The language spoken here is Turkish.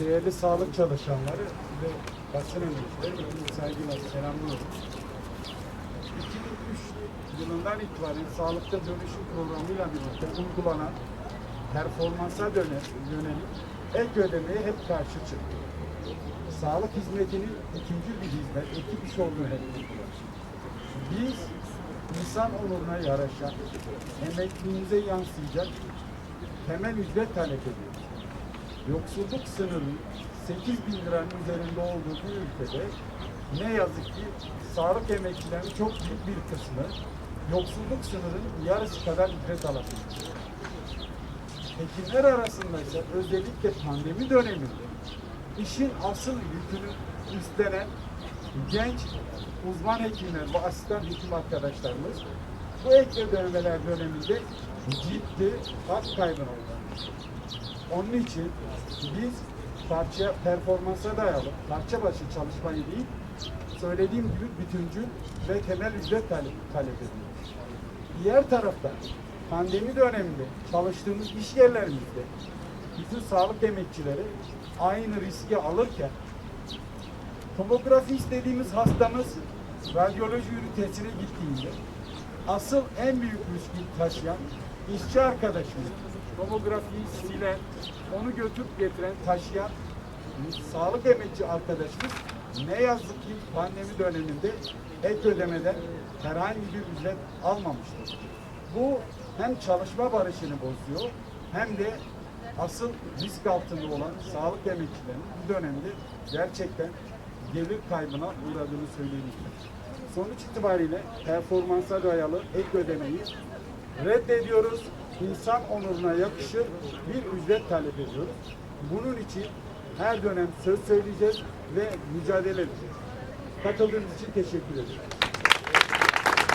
değerli sağlık çalışanları ve basın emekçileri saygıyla selamlıyorum. 2003 yılından itibaren sağlıkta dönüşüm programıyla birlikte uygulanan performansa yönelik ek ödemeye hep karşı çıktı. Sağlık hizmetinin ikinci bir hizmet, iki iş olduğunu hep. Biz insan onuruna yaraşan, emekliliğimize yansıyacak temel ücret talep ediyoruz. Yoksulluk sınırının 8 bin liranın üzerinde olduğu bir ülkede ne yazık ki sağlık emekçilerinin çok büyük bir kısmı yoksulluk sınırının yarısı kadar ücret alabiliyor. Hekimler arasında ise özellikle pandemi döneminde işin asıl yükünü üstlenen genç uzman hekimler ve asistan hekim arkadaşlarımız bu ek ödemeler döneminde ciddi hak kaybına uğramış. Onun için biz parça performansa dayalı parça başı çalışmayı değil söylediğim gibi bütüncül ve temel ücret talep, talep ediyoruz. Diğer taraftan pandemi döneminde çalıştığımız iş yerlerimizde bütün sağlık emekçileri aynı riski alırken tomografi istediğimiz hastamız radyoloji ünitesine gittiğinde asıl en büyük riski taşıyan işçi arkadaşımız tomografiyi silen, onu götürüp getiren, taşıyan sağlık emekçi arkadaşımız ne yazık ki pandemi döneminde ek ödemeden herhangi bir ücret almamıştır. Bu hem çalışma barışını bozuyor hem de asıl risk altında olan sağlık emekçilerinin bu dönemde gerçekten gelir kaybına uğradığını söyleyebiliriz. Sonuç itibariyle performansa dayalı ek ödemeyi reddediyoruz. İnsan onuruna yakışır bir ücret talep ediyoruz. Bunun için her dönem söz söyleyeceğiz ve mücadele edeceğiz. Katıldığınız için teşekkür ederim.